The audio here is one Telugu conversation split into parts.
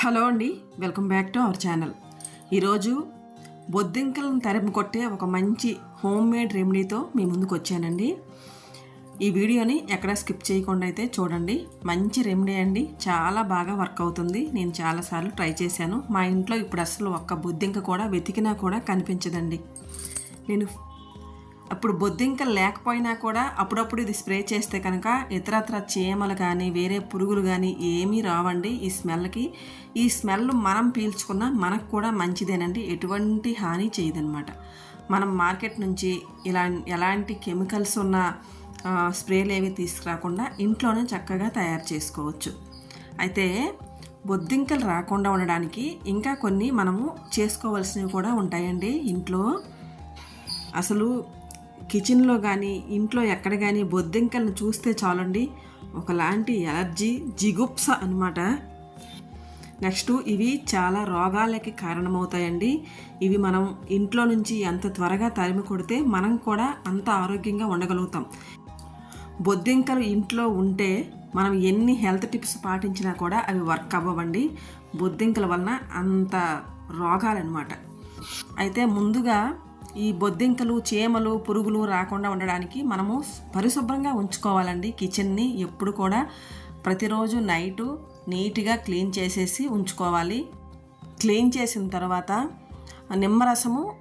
హలో అండి welcome back to our channel. ఈరోజు బొద్దింకలను తరిమి కొట్టే ఒక మంచి హోమ్ మేడ్ రెమెడీతో మీ ముందుకు వచ్చానండి. ఈ వీడియోని ఎక్కడ స్కిప్ చేయకుండా అయితే చూడండి. మంచి రెమెడీ అండి చాలా బాగా వర్క్ అవుతుంది. నేను చాలాసార్లు ట్రై చేశాను. మా ఇంట్లో ఇప్పుడు అసలు ఒక్క బొద్దింక కూడా వెతికినా కూడా కనిపించదండి. నేను అప్పుడు బొద్దింకలు లేకపోయినా కూడా అప్పుడప్పుడు ఇది స్ప్రే చేస్తే కనుక ఇతరత్ర చీమలు కానీ వేరే పురుగులు కానీ ఏమీ రావండి ఈ స్మెల్కి. ఈ స్మెల్ మనం పీల్చుకున్న మనకు కూడా మంచిదేనండి. ఎటువంటి హాని చేయదనమాట మనం మార్కెట్ నుంచి ఇలా ఎలాంటి కెమికల్స్ ఉన్న స్ప్రేలు ఏవి తీసుకురాకుండా ఇంట్లోనే చక్కగా తయారు చేసుకోవచ్చు. అయితే బొద్దింకలు రాకుండా ఉండడానికి ఇంకా కొన్ని మనము చేసుకోవాల్సినవి కూడా ఉంటాయండి ఇంట్లో. అసలు కిచెన్లో కానీ ఇంట్లో ఎక్కడ కానీ బొద్దింకలను చూస్తే చాలండి. ఒకలాంటి ఎలర్జీ జిగుప్స అనమాట నెక్స్ట్ ఇవి చాలా రోగాలకి కారణమవుతాయండి. ఇవి మనం ఇంట్లో నుంచి ఎంత త్వరగా తరిమి కొడితే మనం కూడా అంత ఆరోగ్యంగా ఉండగలుగుతాం. బొద్దింకలు ఇంట్లో ఉంటే మనం ఎన్ని హెల్త్ టిప్స్ పాటించినా కూడా అవి వర్క్ అవ్వవండి. బొద్దింకల వలన అంత రోగాలన్నమాట. అయితే ముందుగా ఈ బొద్దింకలు చీమలు పురుగులు రాకుండా ఉండడానికి మనము పరిశుభ్రంగా ఉంచుకోవాలండి. కిచెన్ని ఎప్పుడు కూడా ప్రతిరోజు నైటు నీట్గా క్లీన్ చేసేసి ఉంచుకోవాలి. క్లీన్ చేసిన తర్వాత నిమ్మరసము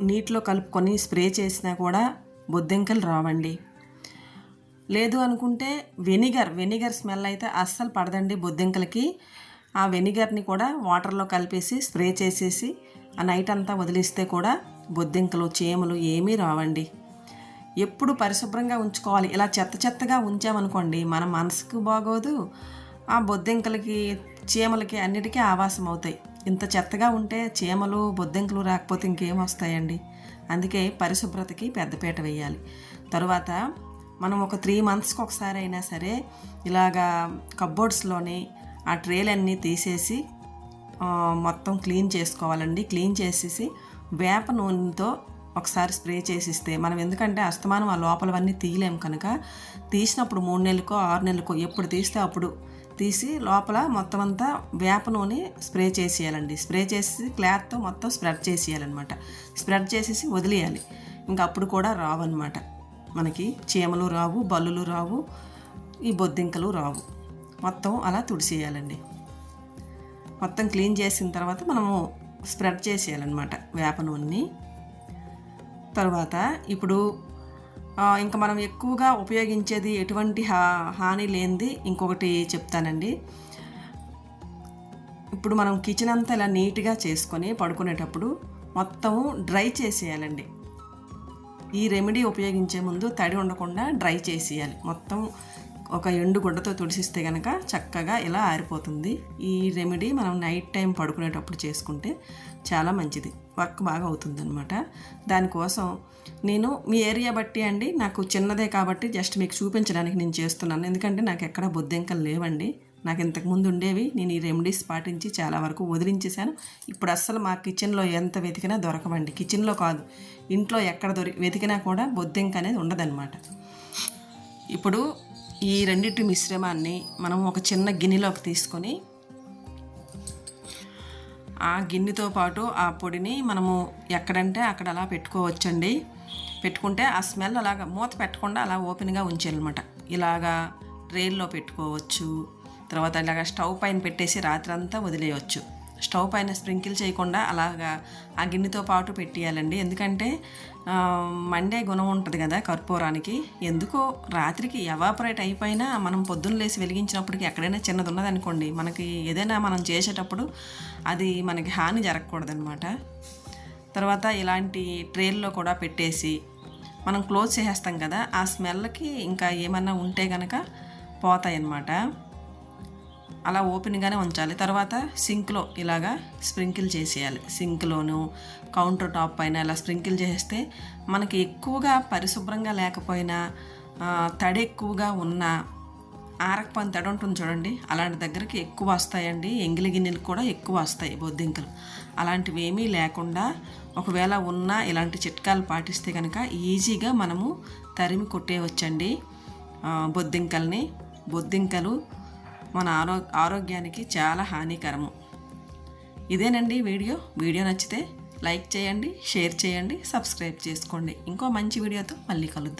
నీటిలో కలుపుకొని స్ప్రే చేసినా కూడా బొద్దింకలు రావండి. లేదు అనుకుంటే వెనిగర్ వెనిగర్ స్మెల్ అయితే అస్సలు పడదండి బొద్దింకలకి. ఆ వెనిగర్ని కూడా వాటర్లో కలిపేసి స్ప్రే చేసేసి ఆ నైట్ అంతా వదిలిస్తే కూడా బొద్దింకలు చీమలు ఏమీ రావండి. ఎప్పుడు పరిశుభ్రంగా ఉంచుకోవాలి. ఇలా చెత్త చెత్తగా ఉంచామనుకోండి మన మనసుకు బాగోదు ఆ బొద్దింకలకి చీమలకి అన్నిటికీ ఆవాసం అవుతాయి. ఇంత చెత్తగా ఉంటే చీమలు బొద్దింకలు రాకపోతే ఇంకేం వస్తాయండి? అందుకే పరిశుభ్రతకి పెద్దపీట వేయాలి. తరువాత మనం ఒక త్రీ మంత్స్కి ఒకసారి అయినా సరే ఇలాగా కబ్బోర్డ్స్లోని ఆ ట్రేలన్నీ తీసేసి మొత్తం క్లీన్ చేసుకోవాలండి. క్లీన్ చేసేసి వేప నూనెతో ఒకసారి స్ప్రే చేసిస్తే మనం ఎందుకంటే అస్తమానం ఆ లోపలవన్నీ తీయలేం కనుక తీసినప్పుడు మూడు నెలలకో ఆరు నెలలకో ఎప్పుడు తీస్తే అప్పుడు తీసి లోపల మొత్తం అంతా వేప నూనె స్ప్రే చేసేయాలండి. స్ప్రే చేసి క్లాత్తో మొత్తం స్ప్రెడ్ చేసేయాలన్నమాట. స్ప్రెడ్ చేసేసి వదిలేయాలి. ఇంకా అప్పుడు కూడా రావన్నమాట. మనకి చీమలు రావు బల్లులు రావు ఈ బొద్దింకలు రావు. మొత్తం అలా తుడిసేయాలండి. మొత్తం క్లీన్ చేసిన తర్వాత మనము స్ప్రెడ్ చేసేయాలన్నమాట వేప నూనెని. తర్వాత ఇప్పుడు ఇంకా మనం ఎక్కువగా ఉపయోగించేది ఎటువంటి హా హాని లేనిది ఇంకొకటి చెప్తానండి. ఇప్పుడు మనం కిచెన్ అంతా ఇలా నీట్గా చేసుకొని పడుకునేటప్పుడు మొత్తం డ్రై చేసేయాలండి. ఈ రెమెడీ ఉపయోగించే ముందు తడి ఉండకుండా డ్రై చేసేయాలి. మొత్తం ఒక ఎండు గుడ్డతో తుడిసిస్తే కనుక చక్కగా ఇలా ఆరిపోతుంది. ఈ రెమెడీ మనం నైట్ టైం పడుకునేటప్పుడు చేసుకుంటే చాలా మంచిది. వర్క్ బాగా అవుతుంది అనమాట దానికోసం నేను మీ ఏరియా బట్టి అండి నాకు చిన్నదే కాబట్టి జస్ట్ మీకు చూపించడానికి నేను చేస్తున్నాను. ఎందుకంటే నాకు ఎక్కడ బొద్దింకలు లేవండి. నాకు ఇంతకు ముందు ఉండేవి నేను ఈ రెమెడీస్ పాటించి చాలా వరకు వదిలించేశాను. ఇప్పుడు అస్సలు మా కిచెన్లో ఎంత వెతికినా దొరకవండి. కిచెన్లో కాదు ఇంట్లో ఎక్కడ దొరి వెతికినా కూడా బొద్దింక అనేది ఉండదన్నమాట. ఇప్పుడు ఈ రెండింటి మిశ్రమాన్ని మనం ఒక చిన్న గిన్నెలోకి తీసుకొని ఆ గిన్నెతో పాటు ఆ పొడిని మనము ఎక్కడంటే అక్కడ అలా పెట్టుకోవచ్చండి. పెట్టుకుంటే ఆ స్మెల్ అలాగా మూత పెట్టకుండా అలా ఓపెన్గా ఉంచాలన్నమాట ఇలాగా ట్రైల్లో పెట్టుకోవచ్చు తర్వాత ఇలాగ స్టవ్ పైన పెట్టేసి రాత్రంతా వదిలేయవచ్చు స్టవ్ పైన స్ప్రింకిల్ చేయకుండా అలాగా ఆ గిన్నెతో పాటు పెట్టేయాలండి. ఎందుకంటే మండే గుణం ఉంటుంది కదా కర్పూరానికి. ఎందుకో రాత్రికి ఎవాపరేట్ అయిపోయినా మనం పొద్దున్న లేసి వెలిగించినప్పటికి ఎక్కడైనా చిన్నది ఉన్నదనుకోండి మనకి ఏదైనా మనం చేసేటప్పుడు అది మనకి హాని జరగకూడదనమాట తర్వాత ఇలాంటి ట్రేల్లో కూడా పెట్టేసి మనం క్లోజ్ చేసేస్తాం కదా ఆ స్మెల్కి ఇంకా ఏమన్నా ఉంటే కనుక పోతాయి అన్నమాట అలా ఓపెన్గానే ఉంచాలి. తర్వాత సింక్లో ఇలాగా స్ప్రింకిల్ చేసేయాలి. సింక్లోను కౌంటర్ టాప్ పైన ఇలా స్ప్రింకిల్ చేస్తే మనకి ఎక్కువగా పరిశుభ్రంగా లేకపోయినా తడి ఎక్కువగా ఉన్న ఆరకపోయిన తడి ఉంటుంది చూడండి. అలాంటి దగ్గరికి ఎక్కువ వస్తాయండి. ఎంగిలి గిన్నెలు కూడా ఎక్కువ వస్తాయి బొద్దింకలు. అలాంటివి ఏమీ లేకుండా ఒకవేళ ఉన్నా ఇలాంటి చిట్కాలు పాటిస్తే కనుక ఈజీగా మనము తరిమి కొట్టేయవచ్చండి బొద్దింకల్ని. బొద్దింకలు మన ఆరో ఆరోగ్యానికి చాలా హానికరము. ఇదేనండి వీడియో. వీడియో నచ్చితే లైక్ చేయండి షేర్ చేయండి సబ్స్క్రైబ్ చేసుకోండి. ఇంకో మంచి వీడియోతో మళ్ళీ కలుద్దాం.